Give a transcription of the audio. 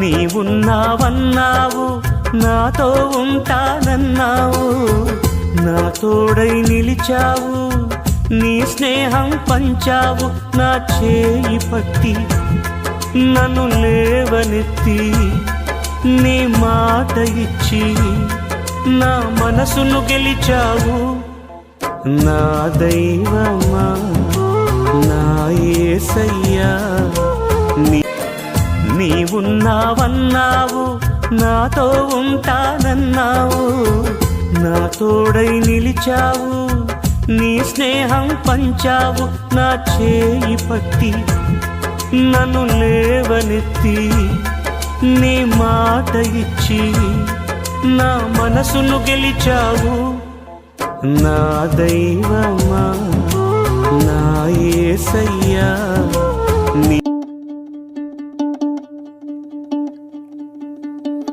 నీవున్నావన్నావు నాతో ఉంటానన్నావు నా తోడై నిలిచావు నీ స్నేహం పంచావు నా చేయి పట్టి నన్ను లేవనెత్తి నీ మాట ఇచ్చి నా మనసును గెలిచావు. నా దైవమా? నా ఏసయ్యా? నీ నీవున్నావన్నావు నాతో ఉంటానన్నావు. నా తోడై నిలిచావు నీ స్నేహం పంచావు నా చేయి పట్టి నన్ను లేవనెత్తి నీ మాట ఇచ్చి నా మనసును గెలిచావు. నా దైవమా? నా ఏసయ్యా?